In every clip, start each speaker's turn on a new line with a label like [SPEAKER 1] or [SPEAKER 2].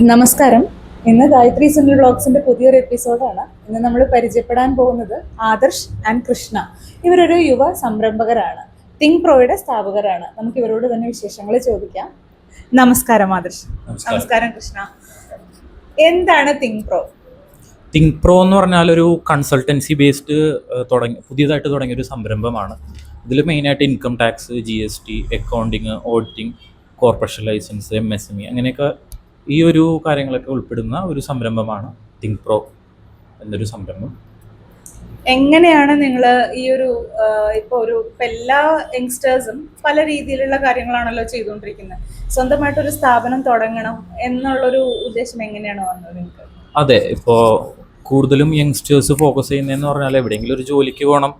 [SPEAKER 1] നമസ്കാരം. ഇന്ന് ഗായത്രി സിംഗിൾ ബ്ലോഗ്സിന്റെ പുതിയൊരു എപ്പിസോഡാണ്. ഇന്ന് നമ്മൾ പരിചയപ്പെടാൻ പോകുന്നത് ആദർശ് ആൻഡ് കൃഷ്ണ. ഇവരൊരു യുവ സംരംഭകരാണ്. തിങ് പ്രോയുടെ സ്ഥാപകരാണ്. നമുക്ക് ഇവരോട് തന്നെ വിശേഷങ്ങൾ ചോദിക്കാം. നമസ്കാരം ആദർശ്. നമസ്കാരം. കൃഷ്ണ. എന്താണ് തിങ് പ്രോ?
[SPEAKER 2] തിങ് പ്രോ എന്ന് പറഞ്ഞാൽ ഒരു കൺസൾട്ടൻസി ബേസ്ഡ് തുടങ്ങി പുതിയതായിട്ട് തുടങ്ങിയ ഒരു സംരംഭമാണ്. ഇതിൽ മെയിനായിട്ട് income tax G S T accounting auditing corporation license M S M E അങ്ങനെയൊക്കെ ഈ ഒരു കാര്യങ്ങളൊക്കെ ഉൾപ്പെടുന്ന ഒരു സംരംഭമാണ് തിങ്ക് പ്രോ എന്നൊരു സംരംഭം.
[SPEAKER 1] എങ്ങനെയാണ് നിങ്ങൾ ഈ ഒരു ഇപ്പോൾ ഒരു ഇപ്പം എല്ലാ യങ്സ്റ്റേഴ്സും പല രീതിയിലുള്ള കാര്യങ്ങളാണല്ലോ ചെയ്തുകൊണ്ടിരിക്കുന്നത്. സ്വന്തമായിട്ടൊരു സ്ഥാപനം തുടങ്ങണം എന്നുള്ളൊരു ഉദ്ദേശം എങ്ങനെയാണ് വന്നത് നിങ്ങൾക്ക്
[SPEAKER 2] അതെ ഇപ്പോൾ കൂടുതലും യങ്സ്റ്റേഴ്സ് ഫോക്കസ് ചെയ്യുന്നതെന്ന് പറഞ്ഞാൽ എവിടെയെങ്കിലും ഒരു ജോലിക്ക് പോകണം.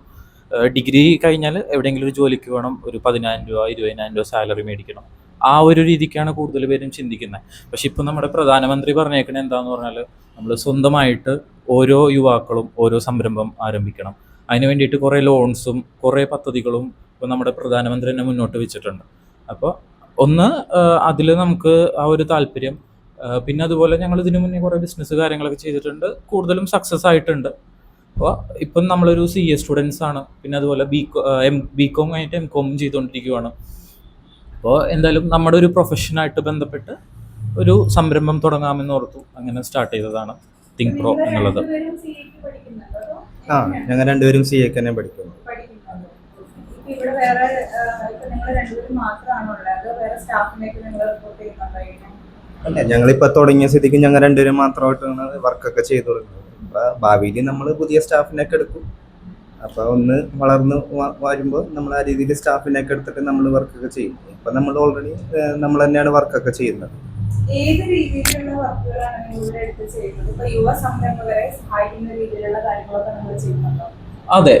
[SPEAKER 2] ഡിഗ്രി കഴിഞ്ഞാൽ എവിടെയെങ്കിലും ഒരു ജോലിക്ക് പോകണം. ഒരു പതിനായിരം രൂപ ഇരുപതിനായിരം രൂപ സാലറി മേടിക്കണം. ആ ഒരു രീതിക്കാണ് കൂടുതൽ പേരും ചിന്തിക്കുന്നത്. പക്ഷെ ഇപ്പം നമ്മുടെ പ്രധാനമന്ത്രി പറഞ്ഞേക്കണത് എന്താന്ന് പറഞ്ഞാൽ നമ്മൾ സ്വന്തമായിട്ട് ഓരോ യുവാക്കളും ഓരോ സംരംഭം ആരംഭിക്കണം. അതിന് വേണ്ടിയിട്ട് കുറേ ലോൺസും കുറേ പദ്ധതികളും ഇപ്പോൾ നമ്മുടെ പ്രധാനമന്ത്രി തന്നെ മുന്നോട്ട് വെച്ചിട്ടുണ്ട്. അപ്പോൾ ഒന്ന് അതിൽ നമുക്ക് ആ ഒരു താല്പര്യം പിന്നെ അതുപോലെ ഞങ്ങൾ ഇതിനു മുന്നേ കുറേ ബിസിനസ് കാര്യങ്ങളൊക്കെ ചെയ്തിട്ടുണ്ട്. കൂടുതലും സക്സസ് ആയിട്ടുണ്ട്. അപ്പോൾ ഇപ്പം നമ്മളൊരു സി എ സ്റ്റുഡൻസ് ആണ്. പിന്നെ അതുപോലെ ബി എം ബി കോം കഴിഞ്ഞിട്ട് എം കോമും ചെയ്തുകൊണ്ടിരിക്കുകയാണ് അപ്പോൾ എന്തായാലും നമ്മുടെ ഒരു പ്രൊഫഷനായിട്ട് ബന്ധപ്പെട്ട് ഒരു സംരംഭം തുടങ്ങാമെന്ന് ഓർത്തു. അങ്ങനെ സ്റ്റാർട്ട് ചെയ്തതാണ് തിങ്ക് പ്രോ എന്നുള്ളത്.
[SPEAKER 3] ആ ഞങ്ങൾ രണ്ടുപേരും സി എക്ക് തന്നെ പഠിക്കുന്നു? അല്ല ഞങ്ങളിപ്പോ തുടങ്ങിയ സ്ഥിതിക്ക് ഞങ്ങൾ രണ്ടുപേരും മാത്രമായിട്ടാണ് വർക്കൊക്കെ ചെയ്തു തുടങ്ങുന്നത് ഭാവിയിൽ നമ്മൾ പുതിയ സ്റ്റാഫിനൊക്കെ എടുക്കും. അപ്പൊ ഒന്ന് വളർന്ന് വരുമ്പോൾ നമ്മൾ ആ രീതിയിൽ സ്റ്റാഫിനൊക്കെ എടുത്തിട്ട് നമ്മൾ വർക്കൊക്കെ ചെയ്യും. ഇപ്പൊ നമ്മൾ ഓൾറെഡി നമ്മൾ തന്നെയാണ് വർക്കൊക്കെ ചെയ്യുന്നത്.
[SPEAKER 1] ഏത് രീതിയിലുള്ള വർക്കുകളാണ് നിങ്ങൾ ഇവിടെ എടുത്ത് ചെയ്യുന്നത്? ഇപ്പൊ യുവ സംരംഭകരെ സഹായിക്കുന്ന രീതിയിലുള്ള കാര്യങ്ങളൊക്കെ നമ്മൾ ചെയ്യുന്നുണ്ടോ?
[SPEAKER 2] അതെ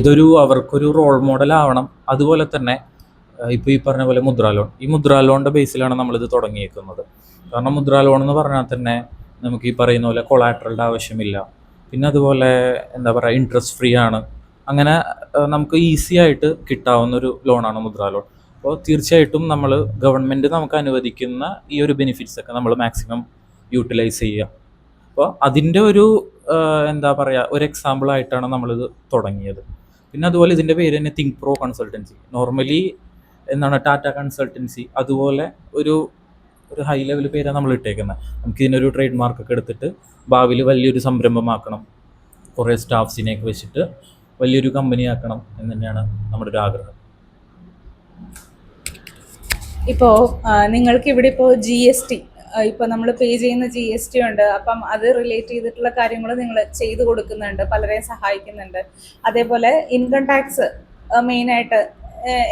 [SPEAKER 2] ഇതൊരു അവർക്കൊരു റോൾ മോഡൽ ആവണം. അതുപോലെ തന്നെ ഇപ്പൊ ഈ പറഞ്ഞ പോലെ മുദ്രാ ലോൺ ഈ മുദ്രാ ലോണിന്റെ ബേസിലാണ് നമ്മൾ ഇത് തുടങ്ങിയേക്കുന്നത്. കാരണം മുദ്രാ ലോൺ എന്ന് പറഞ്ഞാൽ തന്നെ നമുക്ക് ഈ പറയുന്ന പോലെ കൊളാട്രലിന്റെ ആവശ്യമില്ല. പിന്നെ അതുപോലെ എന്താ പറയുക ഇൻട്രസ്റ്റ് ഫ്രീ ആണ്. അങ്ങനെ നമുക്ക് ഈസി ആയിട്ട് കിട്ടാവുന്ന ഒരു ലോണാണ് മുദ്ര ലോൺ അപ്പോൾ തീർച്ചയായിട്ടും നമ്മൾ ഗവൺമെന്റ് നമുക്ക് അനുവദിക്കുന്ന ഈ ഒരു ബെനിഫിറ്റ്സ് ഒക്കെ നമ്മൾ മാക്സിമം യൂട്ടിലൈസ് ചെയ്യുക. അപ്പോൾ അതിന്റെ ഒരു എന്താ പറയുക ഒരു എക്സാമ്പിൾ ആയിട്ടാണ് നമ്മളിത് തുടങ്ങിയത്. പിന്നെ അതുപോലെ ഇതിന്റെ പേര് തന്നെ തിങ്ക് പ്രോ കൺസൾട്ടൻസി നോർമലി എന്താണ് ടാറ്റ കൺസൾട്ടൻസി അതുപോലെ ഒരു ഒരു ഹൈ ലെവൽ പേരാണ് നമ്മൾ ഇട്ടേക്കുന്നത് നമുക്ക് ഇതിനൊരു ട്രേഡ് മാർക്കൊക്കെ എടുത്തിട്ട് ഭാവിയിൽ വലിയൊരു സംരംഭമാക്കണം. കുറേ സ്റ്റാഫ്സിനെയൊക്കെ വെച്ചിട്ട് വലിയൊരു കമ്പനി ആക്കണം എന്ന് തന്നെയാണ് നമ്മുടെ ഒരു ആഗ്രഹം.
[SPEAKER 1] ഇപ്പോൾ നിങ്ങൾക്ക് ഇവിടെ ഇപ്പോൾ ജി എസ് ടി ഇപ്പൊ നമ്മൾ പേ ചെയ്യുന്ന ജി എസ് ടി ഉണ്ട്. അപ്പം അത് റിലേറ്റ് ചെയ്തിട്ടുള്ള കാര്യങ്ങൾ നിങ്ങൾ ചെയ്തു കൊടുക്കുന്നുണ്ട് പലരെയും സഹായിക്കുന്നുണ്ട്. അതേപോലെ ഇൻകം ടാക്സ് ആ,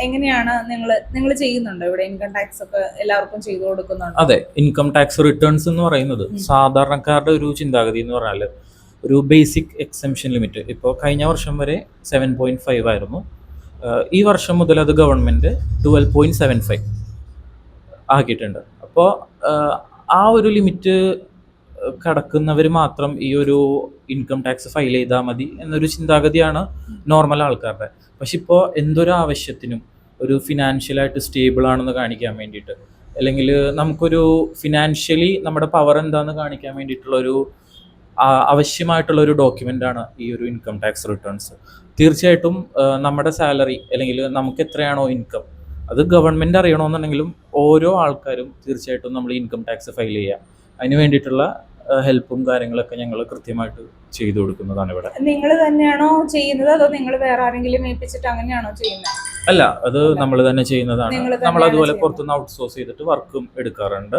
[SPEAKER 1] എങ്ങനെയാണ് നിങ്ങൾ നിങ്ങൾ ചെയ്യുന്നുണ്ടോ ഇവിടെ ഇൻകം ടാക്സ് ഒക്കെ എല്ലാവർക്കും ചെയ്തു കൊടുക്കുന്നുണ്ടോ?
[SPEAKER 2] അതെ ഇൻകം ടാക്സ് റിട്ടേൺസ് എന്ന് പറയുന്നത്. സാധാരണക്കാരുടെ ഒരു ചിന്താഗതി എന്ന് പറഞ്ഞാൽ ഒരു ബേസിക് എക്സംഷൻ ലിമിറ്റ് ഇപ്പോൾ കഴിഞ്ഞ വർഷം വരെ സെവൻ പോയിന്റ് ഫൈവ് ആയിരുന്നു. ഈ വർഷം മുതൽ അത് government twelve point seven five ആക്കിയിട്ടുണ്ട്. അപ്പോൾ ആ ഒരു ലിമിറ്റ് കടക്കുന്നവർ മാത്രം ഈ ഒരു ഇൻകം ടാക്സ് ഫയൽ ചെയ്താൽ മതി എന്നൊരു ചിന്താഗതിയാണ് നോർമൽ ആൾക്കാരുടെ. പക്ഷെ ഇപ്പോൾ എന്തൊരു ആവശ്യത്തിനും ഒരു ഫിനാൻഷ്യലായിട്ട് സ്റ്റേബിൾ ആണെന്ന് കാണിക്കാൻ വേണ്ടിയിട്ട് അല്ലെങ്കിൽ നമുക്കൊരു ഫിനാൻഷ്യലി നമ്മുടെ പവർ എന്താണെന്ന് കാണിക്കാൻ വേണ്ടിയിട്ടുള്ളൊരു ആവശ്യമായിട്ടുള്ള ഒരു ഡോക്യുമെന്റ് ആണ് ഈ ഒരു ഇൻകം ടാക്സ് റിട്ടേൺസ് തീർച്ചയായിട്ടും നമ്മുടെ സാലറി അല്ലെങ്കിൽ നമുക്ക് എത്രയാണോ ഇൻകം അത് ഗവൺമെന്റ് അറിയണമെന്നുണ്ടെങ്കിലും ഓരോ ആൾക്കാരും തീർച്ചയായിട്ടും നമ്മൾ ഇൻകം ടാക്സ് ഫയൽ ചെയ്യുക അതിന് വേണ്ടിയിട്ടുള്ള ഹെൽപ്പും കാര്യങ്ങളൊക്കെ ഞങ്ങൾ കൃത്യമായിട്ട് ചെയ്തു കൊടുക്കുന്നതാണ് ഇവിടെ.
[SPEAKER 1] നിങ്ങൾ തന്നെയാണോ ചെയ്യുന്നത്? അതോ നിങ്ങൾ വേറെ ആരെങ്കിലും ഏൽപ്പിച്ചിട്ട് അങ്ങനെയാണോ ചെയ്യുന്നത്?
[SPEAKER 2] അല്ല അത് നമ്മൾ തന്നെ ചെയ്യുന്നതാണ്. നമ്മൾ അതുപോലെ. പുറത്തുനിന്ന് ഔട്ട്സോഴ്സ് ചെയ്തിട്ട് വർക്കും എടുക്കാറുണ്ട്.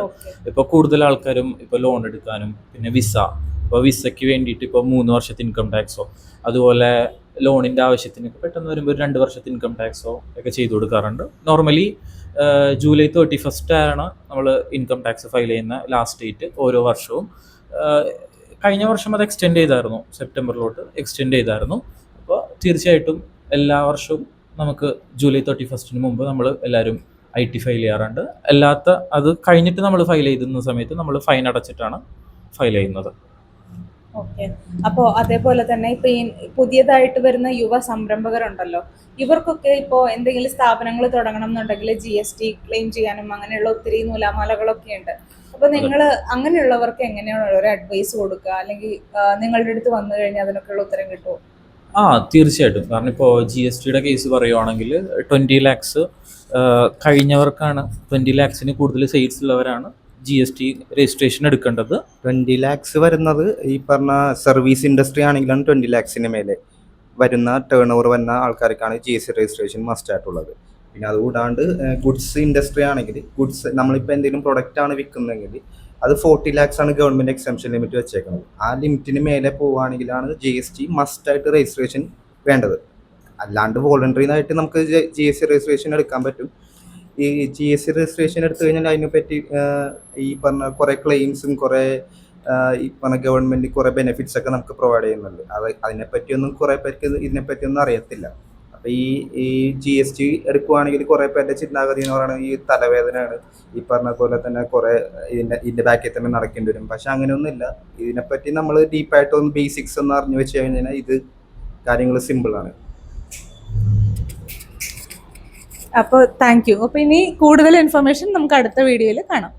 [SPEAKER 2] ഇപ്പൊ കൂടുതൽ ആൾക്കാരും ഇപ്പൊ ലോൺ എടുക്കാനും പിന്നെ വിസ ഇപ്പോൾ വിസയ്ക്ക് വേണ്ടിയിട്ട് ഇപ്പോൾ മൂന്ന് വർഷത്തെ ഇൻകം ടാക്സോ അതുപോലെ ലോണിന്റെ ആവശ്യത്തിന് പെട്ടെന്ന് വരുമ്പോൾ ഒരു രണ്ട് വർഷത്തെ ഇൻകം ടാക്സോ ഒക്കെ ചെയ്തു കൊടുക്കാറുണ്ട്. നോർമലി ജൂലൈ തേർട്ടി ഫസ്റ്റ് ആണ് നമ്മൾ ഇൻകം ടാക്സ് ഫയൽ ചെയ്യുന്ന ലാസ്റ്റ് ഡേറ്റ് ഓരോ വർഷവും. കഴിഞ്ഞ വർഷം അത് എക്സ്റ്റെൻഡ് ചെയ്തായിരുന്നു. സെപ്റ്റംബറിലോട്ട് എക്സ്റ്റെൻഡ് ചെയ്തായിരുന്നു. അപ്പോൾ തീർച്ചയായിട്ടും എല്ലാ വർഷവും നമുക്ക് ജൂലൈ തേർട്ടി ഫസ്റ്റിന് മുമ്പ് നമ്മൾ എല്ലാവരും ഐ ടി ഫയൽ ചെയ്യാറുണ്ട്. അല്ലാത്ത അത് കഴിഞ്ഞിട്ട് നമ്മൾ ഫയൽ ചെയ്തുന്ന സമയത്ത് നമ്മൾ ഫൈൻ അടച്ചിട്ടാണ് ഫയൽ ചെയ്യുന്നത്
[SPEAKER 1] ഓക്കെ. അപ്പോൾ അതേപോലെ തന്നെ ഇപ്പൊ ഈ പുതിയതായിട്ട് വരുന്ന യുവ സംരംഭകരുണ്ടല്ലോ. ഇവർക്കൊക്കെ ഇപ്പോൾ എന്തെങ്കിലും സ്ഥാപനങ്ങൾ തുടങ്ങണം എന്നുണ്ടെങ്കിൽ ജി എസ് ടി ക്ലെയിം ചെയ്യാനും അങ്ങനെയുള്ള ഒത്തിരി നൂലാമാലകളൊക്കെ ഉണ്ട്. അപ്പൊ നിങ്ങൾ അങ്ങനെയുള്ളവർക്ക് എങ്ങനെയാണ് ഒരു അഡ്വൈസ് കൊടുക്കുക അല്ലെങ്കിൽ നിങ്ങളുടെ അടുത്ത് വന്നു കഴിഞ്ഞാൽ അതിനൊക്കെയുള്ള ഉത്തരം കിട്ടുമോ
[SPEAKER 2] ആ തീർച്ചയായിട്ടും. കാരണം ഇപ്പോൾ ജി എസ് ടിയുടെ കേസ് പറയുവാണെങ്കിൽ ട്വന്റി ലാക്സ് കഴിഞ്ഞവർക്കാണ് ട്വന്റി ലാക്സിന് കൂടുതൽ സെയിൽസ് ഉള്ളവരാണ് ജി എസ് ടി രജിസ്ട്രേഷൻ എടുക്കേണ്ടത്.
[SPEAKER 3] ട്വന്റി ലാക്സ് വരുന്നത് ഈ പറഞ്ഞ സർവീസ് ഇൻഡസ്ട്രി ആണെങ്കിലാണ് ട്വന്റി ലാക്സിന് മേലെ വരുന്ന ടേൺ ഓവർ വരുന്ന ആൾക്കാർക്കാണ് G S T registration must ആയിട്ടുള്ളത്. പിന്നെ അതുകൂടാണ്ട് ഗുഡ്സ് ഇൻഡസ്ട്രി ആണെങ്കിൽ ഗുഡ്സ് നമ്മളിപ്പോൾ എന്തെങ്കിലും പ്രൊഡക്റ്റ് ആണ് വിൽക്കുന്നതെങ്കിൽ അത് ഫോർട്ടി ലാക്സ് ആണ് ഗവൺമെന്റ് എക്സംഷൻ ലിമിറ്റ് വെച്ചേക്കുന്നത് ആ ലിമിറ്റിന് മേലെ പോവുകയാണെങ്കിലാണ് ജി എസ് ടി മസ്റ്റ് ആയിട്ട് രജിസ്ട്രേഷൻ വേണ്ടത്. അല്ലാണ്ട് വോളണ്ടറി ആയിട്ട് നമുക്ക് ജി എസ് സി രജിസ്ട്രേഷൻ എടുക്കാൻ പറ്റും. ഈ ജി എസ് സി രജിസ്ട്രേഷൻ എടുത്തു കഴിഞ്ഞാൽ അതിനെ പറ്റി ഈ പറഞ്ഞ കുറേ ക്ലെയിംസും കുറേ ഈ പറഞ്ഞ ഗവൺമെന്റ് കുറേ ബെനിഫിറ്റ്സ് ഒക്കെ നമുക്ക് പ്രൊവൈഡ് ചെയ്യുന്നുണ്ട്. അത് അതിനെപ്പറ്റിയൊന്നും കുറേ പേർക്ക് ഇത് ഇതിനെപ്പറ്റിയൊന്നും അറിയത്തില്ല. അപ്പോൾ ഈ ഈ ജി എസ് ടി എടുക്കുവാണെങ്കിൽ കുറേ പേരുടെ ചിന്താഗതി എന്ന് പറയുന്നത് ഈ തലവേദനയാണ്. ഈ പറഞ്ഞ പോലെ തന്നെ കുറേ ഇതിന്റെ ഇതിന്റെ ബാക്കിൽ തന്നെ നടക്കേണ്ടി വരും. പക്ഷെ അങ്ങനെയൊന്നുമില്ല. ഇതിനെപ്പറ്റി നമ്മൾ ഡീപ്പായിട്ടൊന്ന് ബേസിക്സ് ഒന്ന് അറിഞ്ഞു വെച്ച് കഴിഞ്ഞാൽ ഇത് കാര്യങ്ങൾ സിമ്പിളാണ്
[SPEAKER 1] അപ്പോൾ താങ്ക് യു അപ്പോൾ ഇനി കൂടുതൽ ഇൻഫർമേഷൻ നമുക്ക് അടുത്ത വീഡിയോയിൽ കാണാം.